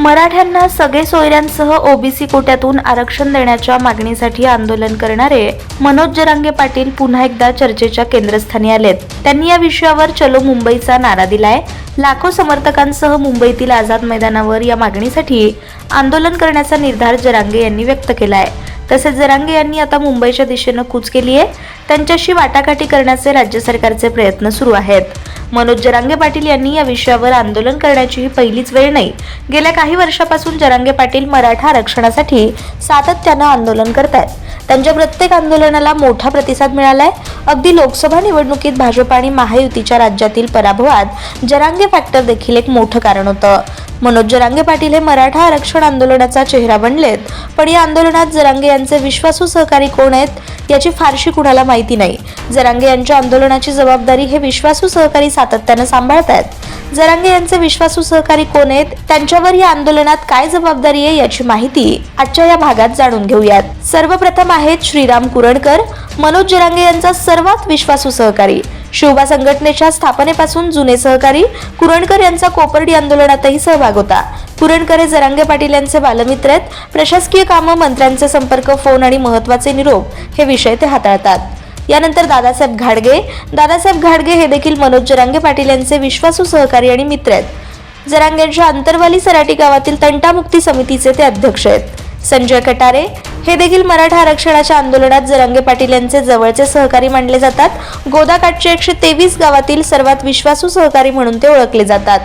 मराठ्यांना सगळे सोयऱ्यांसह ओबीसी कोट्यातून आरक्षण देण्याच्या मागणीसाठी आंदोलन करणारे मनोज जरांगे पाटील पुन्हा एकदा चर्चेच्या केंद्रस्थानी आलेत. त्यांनी या विषयावर चलो मुंबईचा नारा दिलाय. लाखो समर्थकांसह मुंबईतील आझाद मैदानावर या मागणीसाठी आंदोलन करण्याचा निर्धार जरांगे यांनी व्यक्त केलाय. तसेच जरांगे यांनी आता मुंबईच्या दिशेनं कूच केली आहे त्यांच्याशी वाटाघाटी करण्याचे राज्य सरकारचे प्रयत्न सुरू आहेत. मनोज जरांगे पाटील यांनी या विषयावर आंदोलन करण्याची ही पहिलीच वेळ नाही. गेल्या काही वर्षापासून जरांगे पाटील मराठा आरक्षणासाठी सातत्यानं आंदोलन करत आहेत त्यांच्या प्रत्येक आंदोलनाला मोठा प्रतिसाद मिळालाय. अगदी लोकसभा निवडणुकीत भाजप आणि महायुतीच्या राज्यातील पराभवात जरांगे फॅक्टर देखील एक मोठं कारण होतं. मनोज जरांगे पाटील हे मराठा आरक्षण आंदोलनाचा चेहरा बनलेत. पण या आंदोलनात जरांगे यांचे विश्वासू सहकारी कोण आहेत याची फारशी कुणाला माहिती नाही. जरांगे यांच्या आंदोलनाची जबाबदारी हे विश्वासू सहकारी सातत्यानं सांभाळत आहेत जरांगे यांचे विश्वासू सहकारी कोण आहेत? त्यांच्यावर या आंदोलनात काय जबाबदारी आहे याची माहिती आजच्या या भागात जाणून घेऊयात. सर्वप्रथम आहेत श्रीराम कुरणकर मनोज जरांगे यांचा सर्वात विश्वासू सहकारी. शिवबा संघटनेच्या स्थापनेपासून जुने सहकारी कुरणकर यांचा कोपर्डी आंदोलनातही सहभाग होता. कुरणकर हे जरांगे पाटील यांचे बालमित्र आहेत. प्रशासकीय कामं मंत्र्यांचे संपर्क फोन आणि महत्त्वाचे निरोप हे विषय ते हाताळतात. यानंतर दादासाहेब घाडगे. दादासाहेब घाडगे हे देखील मनोज जरांगे पाटील यांचे विश्वासू सहकारी आणि मित्र आहेत. जरांगेंच्या अंतरवाली सराटी गावातील तंटामुक्ती समितीचे ते अध्यक्ष आहेत. संजय कटारे हे देखील मराठा आरक्षणाच्या आंदोलनात जरांगे पाटील यांचे जवळचे सहकारी मानले जातात. गोदाकाठचे एकशे तेवीस गावातील सर्वात विश्वासू सहकारी म्हणून ते ओळखले जातात.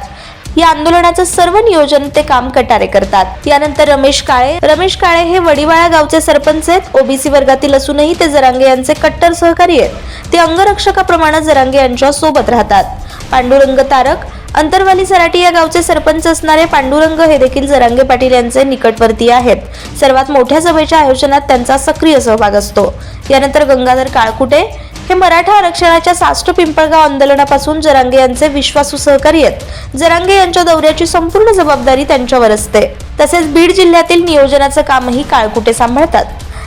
या आंदोलनाचं सर्व नियोजन ते काम कटारे करतात. यानंतर रमेश काळे रमेश काळे हे वडिवाळा गावचे सरपंच आहेत. ओबीसी वर्गातील असूनही ते जरांगे यांचे कट्टर सहकारी आहेत. ते अंगरक्षकाप्रमाणे जरांगे यांच्या सोबत राहतात. पांडुरंग तारक अंतरवाली सराटी या गावचे सरपंच असणारे पांडुरंग हे देखील जरांगे पाटील यांचे निकटवर्तीय आहेत. सर्वात मोठ्या सभेच्या आयोजनात त्यांचा सक्रिय सहभाग असतो. यानंतर गंगाधर काळकुटे हे मराठा आरक्षणाच्या साष्ट पिंपळगाव आंदोलनापासून जरांगे यांचे विश्वासू सहकारी आहेत. जरांगे यांच्या दौऱ्याची संपूर्ण जबाबदारी त्यांच्यावर असते. तसेच बीड जिल्ह्यातील नियोजनाचं कामही काळकुटे सांभाळतात?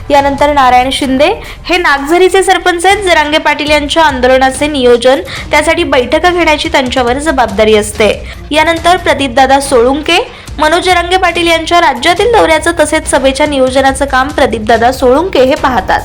यानंतर नारायण शिंदे हे नागझरीचे सरपंच आहेत. जरांगे पाटील यांच्या आंदोलनाचे नियोजन त्यासाठी बैठका घेण्याची त्यांच्यावर जबाबदारी असते. यानंतर प्रदीपदादा सोळुंके मनोज जरांगे पाटील यांच्या राज्यातील दौऱ्याचं तसेच सभेच्या नियोजनाचं काम प्रदीपदादा सोळुंके हे पाहतात.